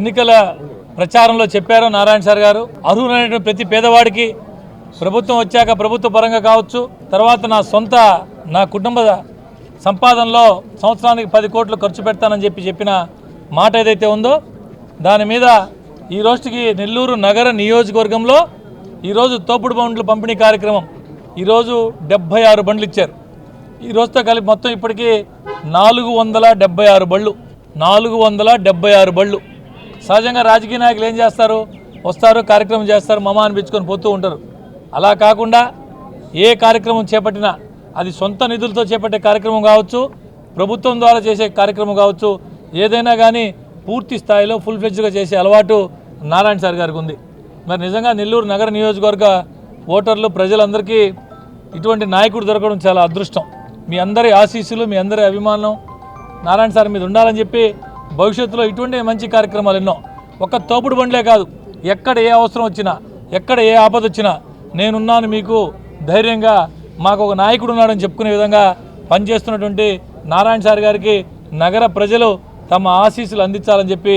ఎన్నికల ప్రచారంలో చెప్పారు నారాయణ సార్ గారు. అర్హులైన ప్రతి పేదవాడికి ప్రభుత్వం వచ్చాక ప్రభుత్వ పరంగా కావచ్చు తర్వాత నా సొంత నా కుటుంబ సంపాదనలో సంవత్సరానికి పది కోట్లు ఖర్చు పెడతానని చెప్పి చెప్పిన మాట ఏదైతే ఉందో దాని మీద ఈ రోజుకి నెల్లూరు నగర నియోజకవర్గంలో ఈరోజు తోపుడు బండ్లు పంపిణీ కార్యక్రమం. ఈరోజు డెబ్భై ఆరు బండ్లు ఇచ్చారు. ఈ రోజుతో కలిపి మొత్తం ఇప్పటికీ నాలుగు వందల డెబ్బై ఆరు బళ్ళు నాలుగు వందల డెబ్బై ఆరు బళ్ళు సహజంగా రాజకీయ నాయకులు ఏం చేస్తారు? వస్తారు కార్యక్రమం చేస్తారు మమ అనిపించుకొని పోతూ ఉంటారు. అలా కాకుండా ఏ కార్యక్రమం చేపట్టినా అది సొంత నిధులతో చేపట్టే కార్యక్రమం కావచ్చు ప్రభుత్వం ద్వారా చేసే కార్యక్రమం కావచ్చు ఏదైనా కానీ పూర్తి స్థాయిలో ఫుల్ ఫ్లెడ్జ్గా చేసే అలవాటు నారాయణ సార్ గారికి ఉంది. మరి నిజంగా నెల్లూరు నగర నియోజకవర్గ ఓటర్లు ప్రజలందరికీ ఇటువంటి నాయకుడు దొరకడం చాలా అదృష్టం. మీ అందరి ఆశీస్సులు మీ అందరి అభిమానం నారాయణ సార్ మీద ఉండాలని చెప్పి భవిష్యత్తులో ఇటువంటి మంచి కార్యక్రమాలు ఎన్నో. ఒక్క తోపుడు బండ్లే కాదు. ఎక్కడ ఏ అవసరం వచ్చినా ఎక్కడ ఏ ఆపద వచ్చినా నేనున్నాను మీకు. ధైర్యంగా మాకు ఒక నాయకుడు ఉన్నాడని చెప్పుకునే విధంగా పనిచేస్తున్నటువంటి నారాయణ సార్ గారికి నగర ప్రజలు తమ ఆశీస్సులు అందించాలని చెప్పి